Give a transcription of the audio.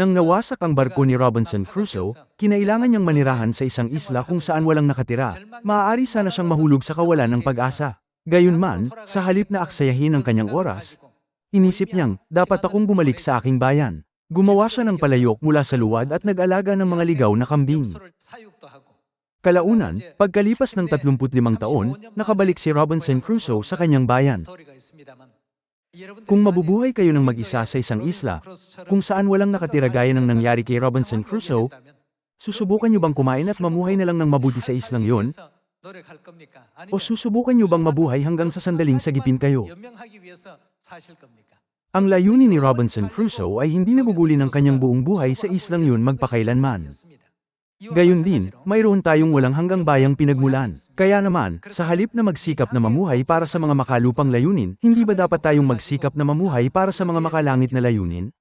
Nang nawasak ang barko ni Robinson Crusoe, kinailangan niyang manirahan sa isang isla kung saan walang nakatira. Maaari sana siyang mahulog sa kawalan ng pag-asa. Gayunman, sa halip na aksayahin ang kanyang oras, inisip niyang, dapat akong bumalik sa aking bayan. Gumawa siya ng palayok mula sa luwad at nag-alaga ng mga ligaw na kambing. Kalaunan, pagkalipas ng 35 taon, nakabalik si Robinson Crusoe sa kanyang bayan. Kung mabubuhay kayo ng mag-isa sa isang isla, kung saan walang nakatira gaya ng nangyari kay Robinson Crusoe, susubukan niyo bang kumain at mamuhay na lang ng mabuti sa islang yon? O susubukan niyo bang mabuhay hanggang sa sandaling sagipin kayo? Ang layunin ni Robinson Crusoe ay hindi naguguli ng kanyang buong buhay sa islang yun magpakailanman. Gayun din, mayroon tayong walang hanggang bayang pinagmulan. Kaya naman, sa halip na magsikap na mamuhay para sa mga makalupang layunin, hindi ba dapat tayong magsikap na mamuhay para sa mga makalangit na layunin?